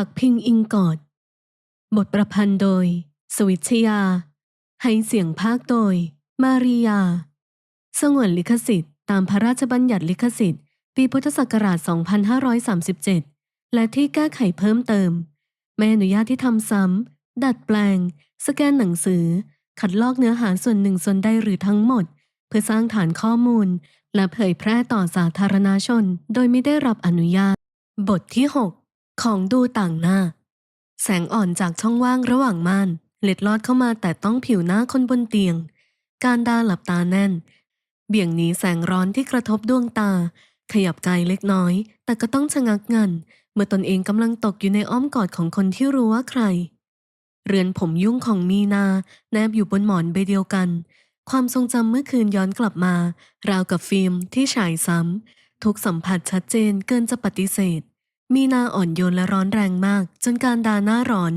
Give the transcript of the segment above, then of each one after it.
หักพิงอิงกอด บทประพันธ์โดย สวิชยา ให้เสียงภาคโดย มาริยา สงวนลิขสิทธิ์ตามพระราชบัญญัติลิขสิทธิ์ ปีพุทธศักราช 2537 และที่แก้ไขเพิ่มเติม ไม่อนุญาตที่ทำซ้ำ ดัดแปลง สแกนหนังสือ ขัดลอกเนื้อหาส่วนหนึ่งส่วนใดหรือทั้งหมด เพื่อสร้างฐานข้อมูล และเผยแพร่ต่อสาธารณชน โดยไม่ได้รับอนุญาต บทที่ 6 ของดูต่างหน้า แสงอ่อนจากช่องว่างระหว่างม่านเล็ดลอดเข้ามาแต่ต้องผิวหน้าคนบนเตียง การดาหลับตาแน่น เบี่ยงหนีแสงร้อนที่กระทบดวงตา ขยับกายเล็กน้อย แต่ก็ต้องชะงักงันเมื่อตนเองกำลังตกอยู่ในอ้อมกอดของคนที่รู้ว่าใคร เรือนผมยุ่งของมีนา แนบอยู่บนหมอนใบเดียวกัน ความทรงจำเมื่อคืนย้อนกลับมา ราวกับฟิล์มที่ฉายซ้ำทุกสัมผัสชัดเจนเกินจะปฏิเสธ มีนาอ่อนโยนและร้อนแรงมาก จนการดาหน้าร้อน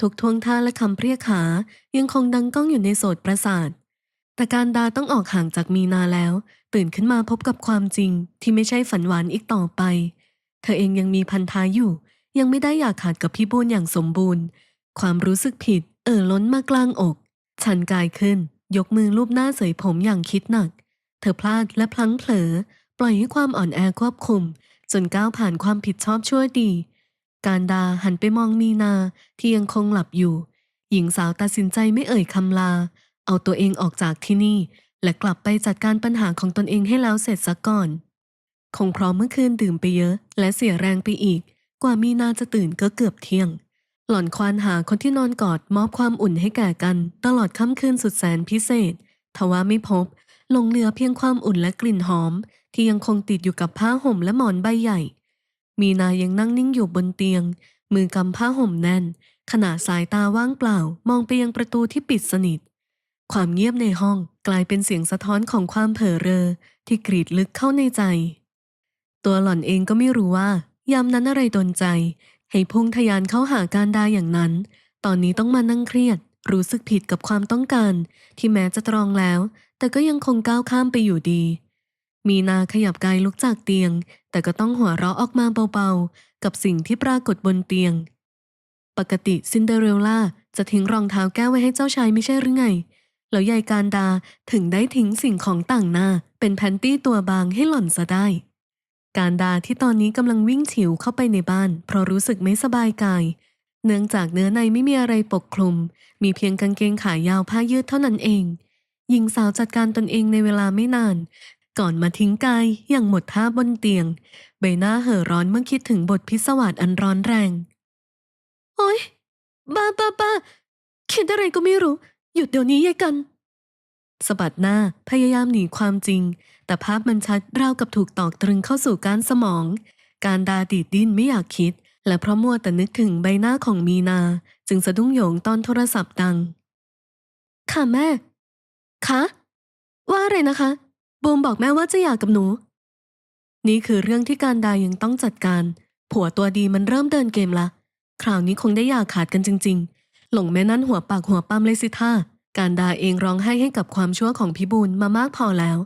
ทุกท่วงท่าและคำเรียกหายังคงดังก้องอยู่ในโสดประสาท แต่การดาต้องออกห่างจากมีนาแล้ว ตื่นขึ้นมาพบกับความจริง ที่ไม่ใช่ฝันหวานอีกต่อไป เธอเองยังมีพันธะอยู่ ยังไม่ได้อยากขาดกับพี่บุญอย่างสมบูรณ์ ความรู้สึกผิด เอ่อล้นมากลางอก ชันกายขึ้น ยกมือลูบหน้าเสยผมอย่างคิดหนัก เธอพลาดและพลั้งเผลอ ปล่อยให้ความอ่อนแอควบคุม จนก้าวผ่านความผิดชอบชั่วดี การดาหันไปมองมีนาที่ยังคงหลับอยู่ หญิงสาวตัดสินใจไม่เอ่ยคำลา เอาตัวเองออกจากที่นี่ และกลับไปจัดการปัญหาของตนเองให้แล้วเสร็จซะก่อน คงเพราะเมื่อคืนดื่มไปเยอะ และเสียแรงไปอีก กว่ามีนาจะตื่นก็เกือบเที่ยง หล่อนควานหาคนที่นอนกอดมอบความอุ่นให้แก่กัน ตลอดค่ำคืนสุดแสนพิเศษ ทว่าไม่พบลงเหลือเพียงความอุ่นและกลิ่นหอม ที่ยังคงติดอยู่กับผ้าห่มและหมอนใบใหญ่ มีนายังนั่งนิ่งอยู่บนเตียง มือกำผ้าห่มแน่น ขณะสายตาว่างเปล่า มองไปยังประตูที่ปิดสนิท ความเงียบในห้องกลายเป็นเสียงสะท้อนของความเผลอเรอ ที่กรีดลึกเข้าในใจ ตัวหล่อนเองก็ไม่รู้ว่ายามนั้นอะไรดนใจ ให้พุ่งทะยานเข้าหาการดาอย่างนั้น ตอนนี้ต้องมานั่งเครียด รู้สึกผิดกับความต้องการ ที่แม้จะตรองแล้ว แต่ก็ยังคงก้าวข้ามไปอยู่ดี มีนาขยับกายลุกจากเตียง แต่ก็ต้องหัวเราะออกมาเบาๆ กับสิ่งที่ปรากฏบนเตียง ปกติซินเดอเรลล่าจะทิ้งรองเท้าแก้วไว้ให้เจ้าชายไม่ใช่หรือไง แล้วยายการดาถึงได้ทิ้งสิ่งของต่างหน้า เป็นแพนตี้ตัวบางให้หล่อนซะได้ การดาที่ตอนนี้กำลังวิ่งฉิวเข้าไปในบ้าน เพราะรู้สึกไม่สบายกาย เนื่องจากเนื้อในไม่มีอะไรปกคลุม มีเพียงกางเกงขายาวผ้ายืดเท่านั้นเองหญิงสาวจัดการตนเองในเวลาไม่นาน ก่อนมาทิ้งกายอย่างหมดท่าบนเตียง ใบหน้าเห่อร้อนเมื่อคิดถึงบทพิศวาสอันร้อนแรง โอ๊ย บ้าบ้าบ้าคิดอะไรก็ไม่รู้ หยุดเดี๋ยวนี้ยายกันสะบัดหน้าพยายามหนีความจริง แต่ภาพมันชัดราวกับถูกตอกตรึงเข้าสู่การสมอง การดาดีดดิ้นไม่อยากคิด และเพราะมัวแต่นึกถึงใบหน้าของมีนา จึงสะดุ้งโหยงตอนโทรศัพท์ดัง ค่ะแม่ คะ ว่าอะไรนะคะ บูมบอกแม่ว่าจะหย่ากับหนู นี่คือเรื่องที่การดายังต้องจัดการ ผัวตัวดีมันเริ่มเดินเกมละ คราวนี้คงได้หย่าขาดกันจริง ๆ หลงแม่นั่นหัวปากหัวปั๊มเลยสิท่าการดาเองร้องไห้ให้กับความชั่วของพี่บูลมามากพอแล้ว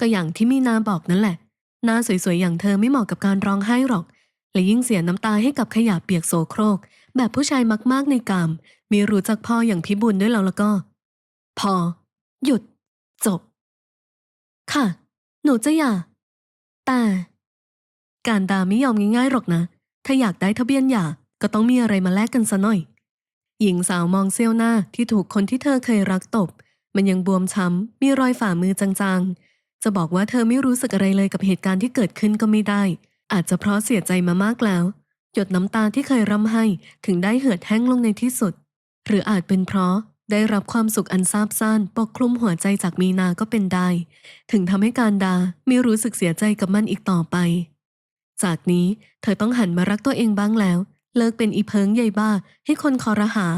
ก็อย่างที่มีนาบอกนั่นแหละ หน้าสวยๆอย่างเธอไม่เหมาะกับการร้องไห้หรอก และยิ่งเสียน้ำตาให้กับขยะเปียกโสโครก แบบผู้ชายมากๆในกาม มีรู้จักพ่ออย่างพี่บุญด้วยแล้วแล้วก็ พอ หยุด จบ ค่ะ หนูจะหย่า แต่ การดาไม่ยอมง่ายๆหรอกนะ ถ้าอยากได้ทะเบียนหย่าก็ต้องมีอะไรมาแลกกันซะหน่อย หญิงสาวมองเซี่ยวหน้าที่ถูกคนที่เธอเคยรักตบ มันยังบวมช้ำ มีรอยฝ่ามือจางๆ จะบอกว่าเธอไม่รู้สึกอะไรเลยกับเหตุการณ์ที่เกิดขึ้นก็ไม่ได้ อาจจะเพราะเสียใจมามากแล้ว หยดน้ำตาที่เคยร่ำไห้ถึงได้เหือดแห้งลงในที่สุด หรืออาจเป็นเพราะ ได้รับความสุขอันซาบซ่านปกคลุมหัวใจจากมีนาก็เป็นได้ ถึงทำให้การดาไม่รู้สึกเสียใจกับมันอีกต่อไป จากนี้เธอต้องหันมารักตัวเองบ้างแล้ว เลิกเป็นอีเพิงใหญ่บ้า ให้คนคอรหา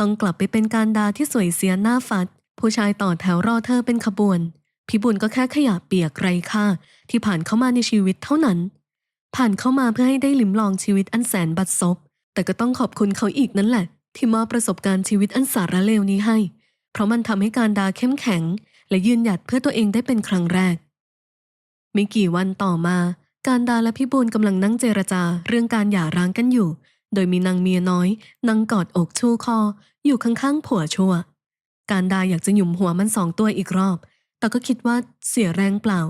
ต้องกลับไปเป็นการดาที่สวยเสียหน้าฟัด ผู้ชายต่อแถวรอเธอเป็นขบวน พิบุญก็แค่ขยะเปียกไร้ค่า ที่ผ่านเข้ามาในชีวิตเท่านั้น ผ่านเข้ามาเพื่อให้ได้ลิ้มลองชีวิตอันแสนบัดซบแต่ก็ต้องขอบคุณเขาอีกนั่นแหละ ที่มอบประสบการณ์ชีวิตอันสาระเลวนี้ให้ เพราะมันทำให้การดาเข้มแข็ง และยืนหยัดเพื่อตัวเองได้เป็นครั้งแรกไม่กี่วันต่อมา การดาและพี่บูลกำลังนั่งเจรจาเรื่องการหย่าร้างกันอยู่ โดยมีนางเมียน้อยนั่งกอดอกชูคอ อยู่ข้างๆผัวชั่ว การดาอยากจะหยุมหัวมันสองตัวอีกรอบ แต่ก็คิดว่าเสียแรงเปล่า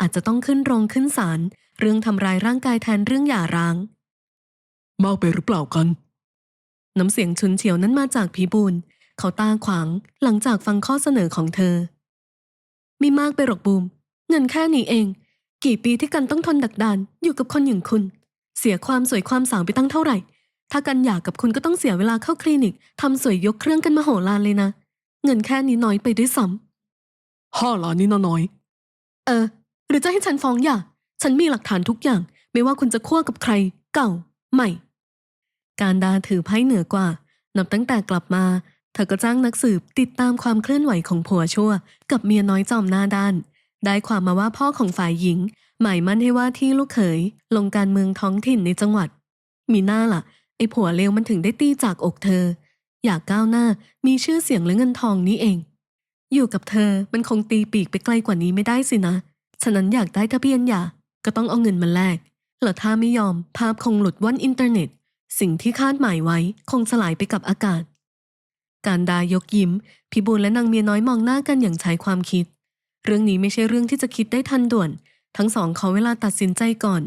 อาจจะต้องขึ้นโรงขึ้นศาลเรื่องทำร้ายร่างกายแทนเรื่องหย่าร้าง มากไปหรือเปล่ากัน น้ำเสียงชุนเฉียวนั้นมาจากพีบูลเขาตาขวางหลังจากฟังข้อเสนอของเธอ มีมากไปหรอกบูม เงินแค่นี้เอง กี่ปีที่กันต้องทนดักดานอยู่กับคนอย่างคุณ เสียความสวยความสาวไปตั้งเท่าไหร่ ถ้ากันอยากกับคุณก็ต้องเสียเวลาเข้าคลินิกทำสวยยกเครื่องกันมาโหฬารเลยนะ เงินแค่นี้น้อยไปด้วยซ้ห้าล้านนี่น่าน้อยำเออ หรือจะให้ฉันฟ้องหย่าฉันมีหลักฐานทุกอย่าง ไม่ว่าคุณจะคั่วกับใคร เก่า ใหม่ การดาถือไพ่เหนือกว่า นับตั้งแต่กลับมา เธอก็จ้างนักสืบติดตามความเคลื่อนไหวของผัวชั่ว กับเมียน้อยจอมหน้าด้าน ได้ความมาว่าพ่อของฝ่ายหญิง หมายมั่นให้ว่าที่ลูกเขย ลงการเมืองท้องถิ่นในจังหวัด มีหน้าล่ะ ไอ้ผัวเลวมันถึงได้ตีจากอกเธอ อยากก้าวหน้ามีชื่อเสียงและเงินทองนี้เอง อยู่กับเธอมันคงตีปีกไปไกลกว่านี้ไม่ได้สินะฉะนั้นอยากได้ทะเบียนหย่าก็ต้องเอาเงินมาแลกแล้วถ้าไม่ยอมภาพคงหลุดว่อนอินเทอร์เน็ต สิ่งที่คาดหมายไว้คงสลายไปกับอากาศ การดายกยิ้ม พิบูลและนางเมียน้อยมองหน้ากันอย่างใช้ความคิด เรื่องนี้ไม่ใช่เรื่องที่จะคิดได้ทันด่วน ทั้งสองขอเวลาตัดสินใจก่อน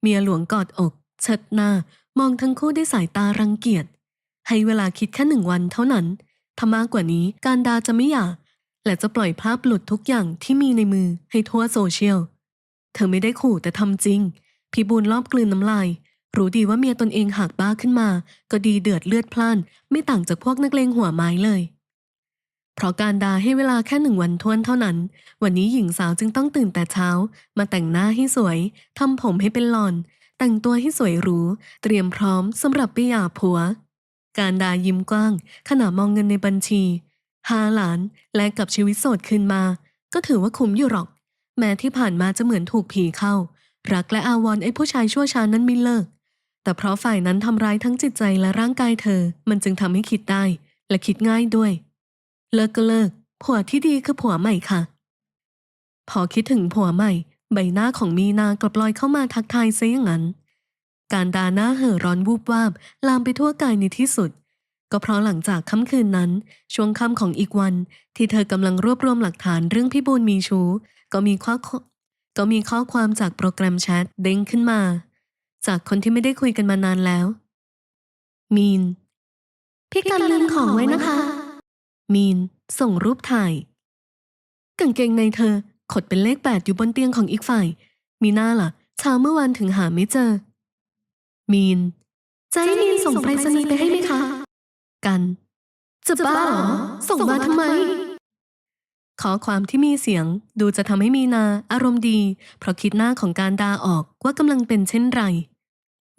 เมียหลวงกอดอกเชิดหน้ามองทั้งคู่ด้วยสายตารังเกียจ ให้เวลาคิดแค่หนึ่งวันเท่านั้นถ้ามากกว่านี้การดาจะไม่หย่าและจะปล่อยภาพหลุดทุกอย่างที่มีในมือให้ทั่วโซเชียล เธอไม่ได้ขู่แต่ทำจริง พิบูลรอบกลืนน้ำลาย รู้ดีว่าเมียตนเองหากบ้าขึ้นมา ก็ดีเดือดเลือดพล่าน ไม่ต่างจากพวกนักเลงหัวไม้เลย เพราะการดาให้เวลาแค่หนึ่งวันทวนเท่านั้น วันนี้หญิงสาวจึงต้องตื่นแต่เช้า มาแต่งหน้าให้สวยทำผมให้เป็นหลอน แต่งตัวให้สวยหรู เตรียมพร้อมสำหรับไปหย่าผัว การดายิ้มกว้าง ขณะมองเงินในบัญชีห้าล้านแลกกับชีวิตโสดคืนมา ก็ถือว่าคุ้มอยู่หรอก แม้ที่ผ่านมาจะเหมือนถูกผีเข้า รักและอาวรณ์ไอ้ผู้ชายชั่วช้านั้นไม่เลิก แต่เพราะฝ่ายนั้นทำร้ายทั้งจิตใจและร่างกายเธอ มันจึงทำให้คิดได้ และคิดง่ายด้วย เลิกก็เลิก ผัวที่ดีคือผัวใหม่ค่ะ พอคิดถึงผัวใหม่ ใบหน้าของมีนากลับลอยเข้ามาทักทายซะอย่างนั้น การดาหน้าเห่อร้อนวูบวาบ ลามไปทั่วกายในที่สุด ก็เพราะหลังจากค่ำคืนนั้น ช่วงค่ำของอีกวัน ที่เธอกำลังรวบรวมหลักฐานเรื่องพี่บูลมีชู้ก็มีข้อก็มีข้อความจากโปรแกรมแชทเด้งขึ้นมา จากคนที่ไม่ได้คุยกันมานานแล้ว มีน พี่กันลืมของไว้นะคะ มีน ส่งรูปถ่ายกางเกงในเธอ ขดเป็นเลขแปดอยู่บนเตียงของอีกฝ่าย มีหน้าล่ะเช้าเมื่อวานถึงหาไม่เจอ มีนจะให้มีนส่งไปรษณีย์ไปให้ไหมคะ กัน จะบ้าเหรอ ส่งมาทำไม ขอความที่มีเสียงดูจะทำให้มีนาอารมณ์ดี เพราะคิดหน้าของการดาออกว่ากำลังเป็นเช่นไร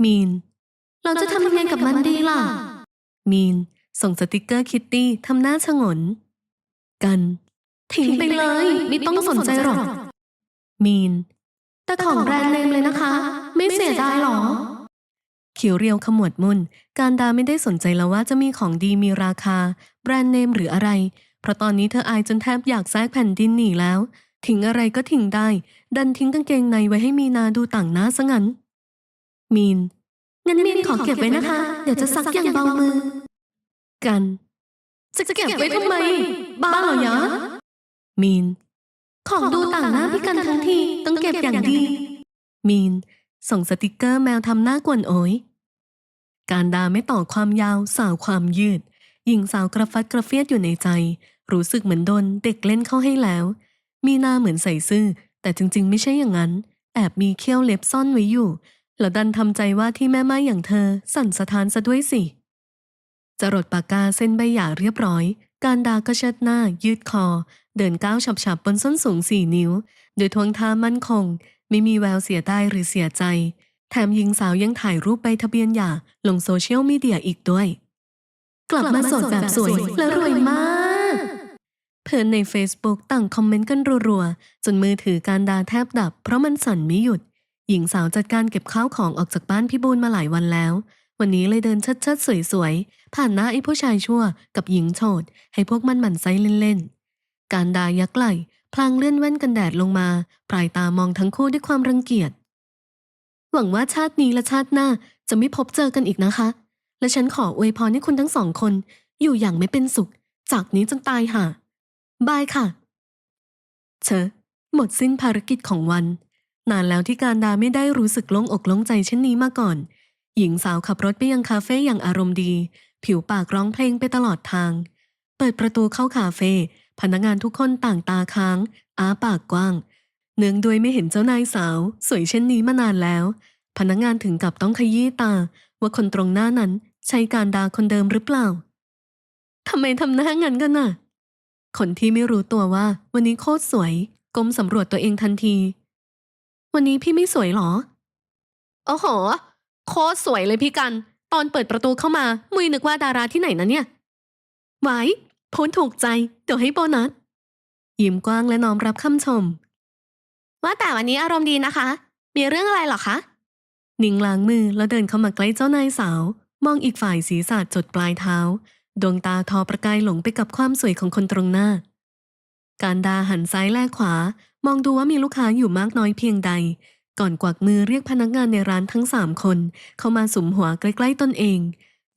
มีน เราจะทำยังไงกับมันดีล่ะ มีน ส่งสติกเกอร์คิตตี้ทำหน้าชงน กัน ทิ้งไปเลย ไม่ต้องสนใจหรอก มีน แต่ของแบรนด์เนมเลยนะคะ ไม่เสียดายหรอเขียวเรียวขมวดมุนการดาไม่ได้สนใจแล้วว่าจะมีของดีมีราคา แบรนด์เนมหรืออะไร เพราะตอนนี้เธออายจนแทบอยากแทรกแผ่นดินหนีแล้ว ทิ้งอะไรก็ทิ้งได้ ดันทิ้งกางเกงในไว้ให้มีนาดูต่างหน้าซะงั้น มีน งั้นมีนขอเก็บไว้นะคะ เดี๋ยวจะซักอย่างเบามือ กัน จะเก็บไว้ทำไม บ้าเหรอยะมีน ของดูต่างหน้าพี่กันทั้งทีต้องเก็บอย่างดี มีน ส่งสติกเกอร์แมวทำหน้ากวนโอย การดาไม่ต่อความยาวสาวความยืด หญิงสาวกระฟัดกระเฟียดอยู่ในใจ รู้สึกเหมือนโดนเด็กเล่นเข้าให้แล้ว มีหน้าเหมือนใส่ซื่อ แต่จริงๆ ไม่ใช่อย่างนั้น แอบมีเขี้ยวเล็บซ่อนไว้อยู่ แล้วดันทำใจว่าที่แม่ไม้อย่างเธอสั่นสะท้านซะด้วยสิ จรดปากกาเส้นใบหย่าเรียบร้อย การดาก็เชิดหน้า ยืดคอ เดินก้าวฉับๆบนส้นสูงสี่นิ้ว โดยทวงท่ามั่นคง ไม่มีแววเสียดายหรือเสียใจ แถมหญิงสาวยังถ่ายรูปใบทะเบียนหย่าลงโซเชียลมีเดียอีกด้วย กลับมาสดแบบสวยและรวยมากเพื่อนใน Facebook ต่างคอมเมนต์กันรัวๆจนมือถือการดาแทบดับ เพราะมันสั่นไม่หยุด หญิงสาวจัดการเก็บข้าวของออกจากบ้านพี่บูลมาหลายวันแล้ว วันนี้เลยเดินเชิดๆสวยๆ ผ่านหน้าไอ้ผู้ชายชั่วกับหญิงโฉดให้พวกมันหมั่นไส้เล่นๆ การดายักไหลพลางเลื่อนแว่นกันแดดลงมา ปลายตามองทั้งคู่ด้วยความรังเกียจ หวังว่าชาตินี้และชาติหน้าจะไม่พบเจอกันอีกนะคะ และฉันขออวยพรให้คุณทั้งสองคน อยู่อย่างไม่เป็นสุข จากนี้จนตายห่าบายค่ะ เชอหมดสิ้นภารกิจของวัน นานแล้วที่การดาไม่ได้รู้สึกโล่งอกโล่งใจเช่นนี้มาก่อน หญิงสาวขับรถไปยังคาเฟ่อย่างอารมณ์ดี ผิวปากร้องเพลงไปตลอดทาง เปิดประตูเข้าคาเฟ่พนักงานทุกคนต่างตาค้าง อ้าปากกว้าง เนื่องด้วยไม่เห็นเจ้านายสาว สวยเช่นนี้มานานแล้ว พนักงานถึงกับต้องขยี้ตา ว่าคนตรงหน้านั้นใช่การดาคนเดิมหรือเปล่าทำไมทำหน้างั้นกันน่ะ คนที่ไม่รู้ตัวว่าวันนี้โคตรสวยก้มสำรวจตัวเองทันที วันนี้พี่ไม่สวยหรอ โอ้โห โคตรสวยเลยพี่กัน ตอนเปิดประตูเข้ามา มุยนึกว่าดาราที่ไหนนะเนี่ย ไว้พูดถูกใจ เดี๋ยวให้โบนัส ยิ้มกว้างและน้อมรับคำชม ว่าแต่วันนี้อารมณ์ดีนะคะ มีเรื่องอะไรหรอคะ นิ่งล้างมือแล้วเดินเข้ามาใกล้เจ้านายสาว มองอีกฝ่ายศีรษะจดปลายเท้า ดวงตาทอประกายหลงไปกับความสวยของคนตรงหน้า การดาหันซ้ายแลกขวา มองดูว่ามีลูกค้าอยู่มากน้อยเพียงใด ก่อนกวักมือเรียกพนักงานในร้านทั้งสามคน เข้ามาสุมหัวใกล้ๆตนเอง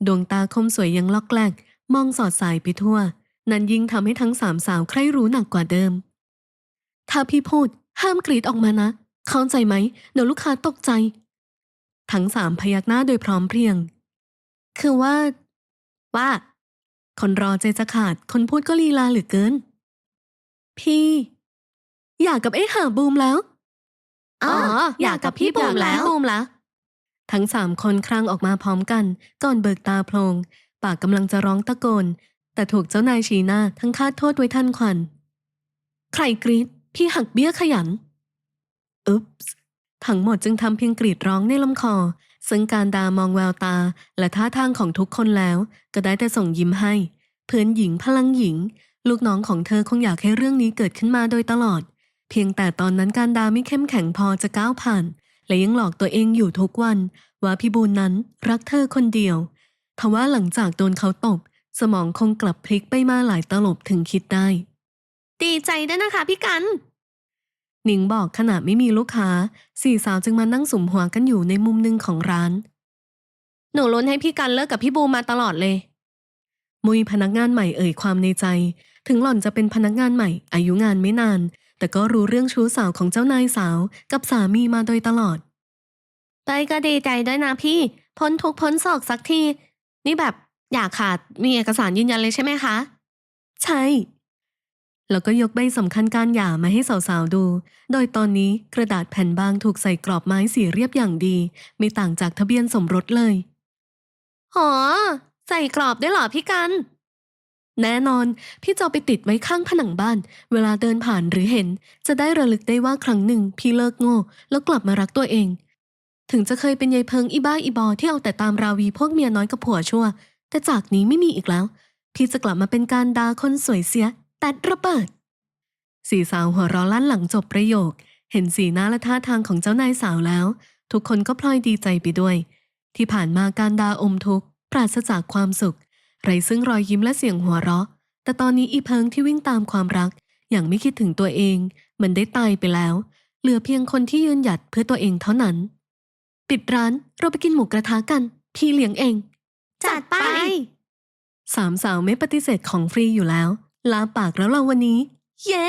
ดวงตาคมสวยยังล็อกแลกมองสอดสายไปทั่ว นั้นยิ่งทำให้ทั้งสามสาวใคร่รู้หนักกว่าเดิม ถ้าพี่พูด ห้ามกรีดออกมานะ เข้าใจไหมเดี๋ยวลูกค้าตกใจ ทั้งสามพยักหน้าโดยพร้อมเพรียง คือว่า ว่า คนรอใจจะขาด คนพูดก็ลีลาเหลือเกิน พี่อยากกับไอ้ห่าบูมแล้วอ๋ออยากกับพี่บูมแล้วบูมแล้ว ทั้งสามคนครางออกมาพร้อมกันก่อนเบิกตาโพลงปากกำลังจะร้องตะโกน แต่ถูกเจ้านายชี้หน้าทั้งคาดโทษไว้ทันควัน ใครกรีดพี่หักเบี้ยขยันอุ๊ปส์ทั้งหมดจึงทำเพียงกรีดร้องในลำคอ ซึ่งการดามองแววตาและท่าทางของทุกคนแล้ว ก็ได้แต่ส่งยิ้มให้ เพื่อนหญิงพลังหญิง ลูกน้องของเธอคงอยากให้เรื่องนี้เกิดขึ้นมาโดยตลอด เพียงแต่ตอนนั้นการดาไม่เข้มแข็งพอจะก้าวผ่าน และยังหลอกตัวเองอยู่ทุกวัน ว่าพี่บูนนั้นรักเธอคนเดียวทว่าหลังจากโดนเขาตบ สมองคงกลับพลิกไปมาหลายตลบถึงคิดได้ ดีใจด้วยนะคะพี่กัน หนิงบอกขณะไม่มีลูกค้า สี่สาวจึงมานั่งสุมหัวกันอยู่ในมุมหนึ่งของร้าน หนูลุ้นให้พี่กันเลิกกับพี่บูมมาตลอดเลย มุยพนักงานใหม่เอ่ยความในใจ ถึงหล่อนจะเป็นพนักงานใหม่ อายุงานไม่นาน แต่ก็รู้เรื่องชู้สาวของเจ้านายสาว กับสามีมาโดยตลอดเต้ยก็ดีใจด้วยนะพี่ พ้นทุกข์พ้นโศกสักที นี่แบบอยากขาดมีเอกสารยืนยันเลยใช่ไหมคะ ใช่ แล้วก็ยกใบสำคัญการหย่ามาให้สาวๆดู โดยตอนนี้กระดาษแผ่นบางถูกใส่กรอบไม้สีเรียบอย่างดี ไม่ต่างจากทะเบียนสมรสเลยหอใส่กรอบด้วยเหรอพี่กัน แน่นอน พี่จะเอาไปติดไว้ข้างผนังบ้าน เวลาเดินผ่านหรือเห็น จะได้ระลึกได้ว่าครั้งหนึ่ง พี่เลิกโง่ แล้วกลับมารักตัวเอง ถึงจะเคยเป็นยายเพิงอีบ้าอีบอที่เอาแต่ตามราวีพวกเมียน้อยกับผัวชั่ว แต่จากนี้ไม่มีอีกแล้ว พี่จะกลับมาเป็นการดาคนสวยเสียแต่ระเบิดสี่สาวหัวเราะลั่นหลังจบประโยค เห็นสีหน้าและท่าทางของเจ้านายสาวแล้ว ทุกคนก็พลอยดีใจไปด้วย ที่ผ่านมาการดาอมทุกข์ปราศจากความสุข ไรซึ่งรอยยิ้มและเสียงหัวเราะ แต่ตอนนี้อีเพิงที่วิ่งตามความรัก อย่างไม่คิดถึงตัวเอง มันได้ตายไปแล้ว เหลือเพียงคนที่ยืนหยัดเพื่อตัวเองเท่านั้น ปิดร้านเราไปกินหมูกระทะกัน พี่เลี้ยงเอง จัดไป สามสาวไม่ปฏิเสธของฟรีอยู่แล้ว ลาปากแล้วเราวันนี้ เย้